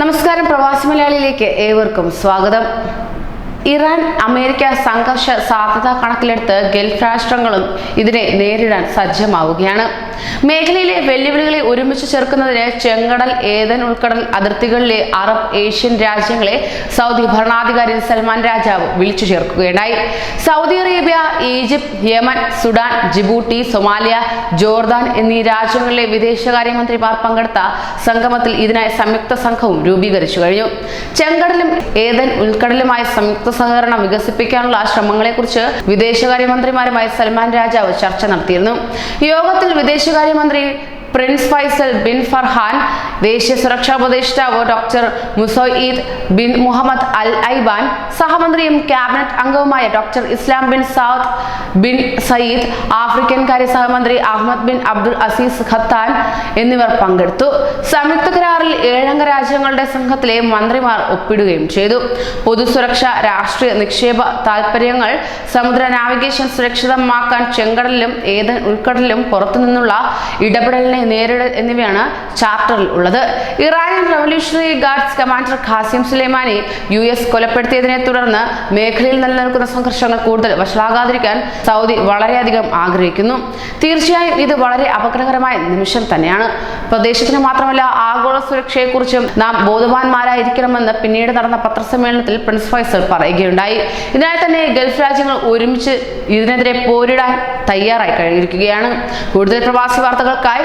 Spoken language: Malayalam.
നമസ്കാരം പ്രവാസി മലയാളിയിലേക്ക് ഏവർക്കും സ്വാഗതം. ഇറാൻ അമേരിക്ക സംഘർഷ സാധ്യത കണക്കിലെടുത്ത് ഗൾഫ് രാഷ്ട്രങ്ങളും ഇതിനെ നേരിടാൻ സജ്ജമാവുകയാണ്. മേഖലയിലെ വെല്ലുവിളികളെ ഒരുമിച്ച് ചേർക്കുന്നതിന് ചെങ്കടൽ ഏതൻ ഉൾക്കടൽ അതിർത്തികളിലെ അറബ് ഏഷ്യൻ രാജ്യങ്ങളെ സൗദി ഭരണാധികാരി സൽമാൻ രാജാവ് വിളിച്ചു ചേർക്കുകയുണ്ടായി. Saudi Arabia Egypt Yemen Sudan Djibouti Somalia Jordan എന്നീ രാജ്യങ്ങളിലെ വിദേശകാര്യമന്ത്രിമാർ പങ്കെടുത്ത സംഗമത്തിൽ ഇതിനായി സംയുക്ത സംഘവും രൂപീകരിച്ചു കഴിഞ്ഞു. ചെങ്കടലും ഏതൻ ഉൾക്കടലുമായി സംയുക്ത സഹകരണം വികസിപ്പിക്കാനുള്ള ശ്രമങ്ങളെക്കുറിച്ച് വിദേശകാര്യമന്ത്രിമാരുമായി സൽമാൻ രാജാവ് ചർച്ച നടത്തിയിരുന്നു. യോഗത്തിൽ വിദേശകാര്യമന്ത്രി പ്രിൻസ് ഫൈസൽ ബിൻ ഫർഹാൻ ദേശീയ സുരക്ഷാ ഉപദേഷ്ടാവ് doctor Musaed bin Mohammed al Aiban സഹമന്ത്രിയും cabinet അംഗവുമായ doctor Islam bin Saad bin Sayyid African കാര്യ സഹമന്ത്രി Ahmed bin Abdul Aziz Qattan എന്നിവർ പങ്കെടുത്തു. സംയുക്ത കരാറിൽ ഏഴംഗ രാജ്യങ്ങളുടെ സംഘത്തിലെ മന്ത്രിമാർ ഒപ്പിടുകയും ചെയ്തു. പൊതുസുരക്ഷ രാഷ്ട്രീയ നിക്ഷേപ താൽപര്യങ്ങൾ സമുദ്ര നാവിഗേഷൻ സുരക്ഷിതമാക്കാൻ ചെങ്കടലിലും ഏതൻ ഉൾക്കടലിലും പുറത്തുനിന്നുള്ള ഇടപെടലിനെ നേരിടൽ എന്നിവയാണ് ചാപ്റ്ററിൽ ഉള്ളത്. Iranian revolutionary guards commander Qasem സുലൈമാനെ U S കൊലപ്പെടുത്തിയതിനെ തുടർന്ന് മേഖലയിൽ നിലനിൽക്കുന്ന സംഘർഷങ്ങൾ കൂടുതൽ വഷളാകാതിരിക്കാൻ സൗദി വളരെയധികം ആഗ്രഹിക്കുന്നു. തീർച്ചയായും ഇത് വളരെ അപകടകരമായ നിമിഷം തന്നെയാണ്. പ്രദേശത്തിന് മാത്രമല്ല ആഗോള സുരക്ഷയെക്കുറിച്ചും നാം ബോധവാന്മാരായിരിക്കണമെന്ന് പിന്നീട് നടന്ന പത്രസമ്മേളനത്തിൽ പ്രിൻസ് ഫൈസർ പറയുകയുണ്ടായി. ഇതിനായി തന്നെ ഗൾഫ് രാജ്യങ്ങൾ ഒരുമിച്ച് ഇതിനെതിരെ പോരിടാൻ തയ്യാറായി കഴിഞ്ഞിരിക്കുകയാണ്. കൂടുതൽ പ്രവാസി വാർത്തകൾക്കായി